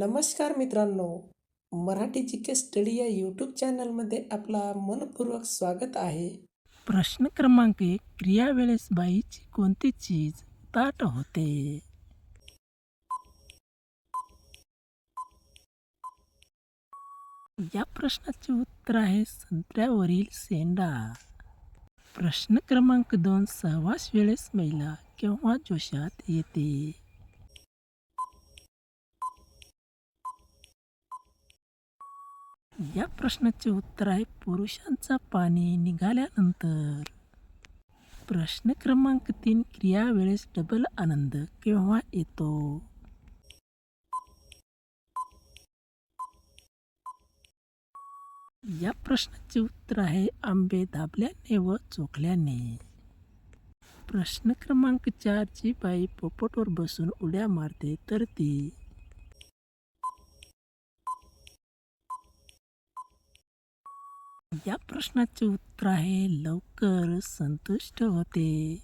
नमस्कार मित्रांनो Marathi G K study या यूट्यूब चॅनलमध्ये आपला मनपूर्वक स्वागत आहे. प्रश्न क्रमांक एक क्रियावेळेस बाईची कोणती चीज ताट होते? या प्रश्नाचे उत्तर आहे संत्र्यावरील सेंडा प्रश्न क्रमांक दोन सहवास वेळेस महिला केव्हा जोशात येते? या प्रश्नाचे उत्तर आहे पुरुषांचा पाणी निघाल्यानंतर. प्रश्न क्रमांक तीन क्रिया वेळेस डबल आनंद केव्हा येतो? या प्रश्नाचे उत्तर आहे आंबे दाबल्याने व चोखल्याने. प्रश्न क्रमांक चार जी बाई पोपटवर बसून उड्या मारते तर ती या प्रश्नाचे उत्तर आहे लवकर संतुष्ट होते.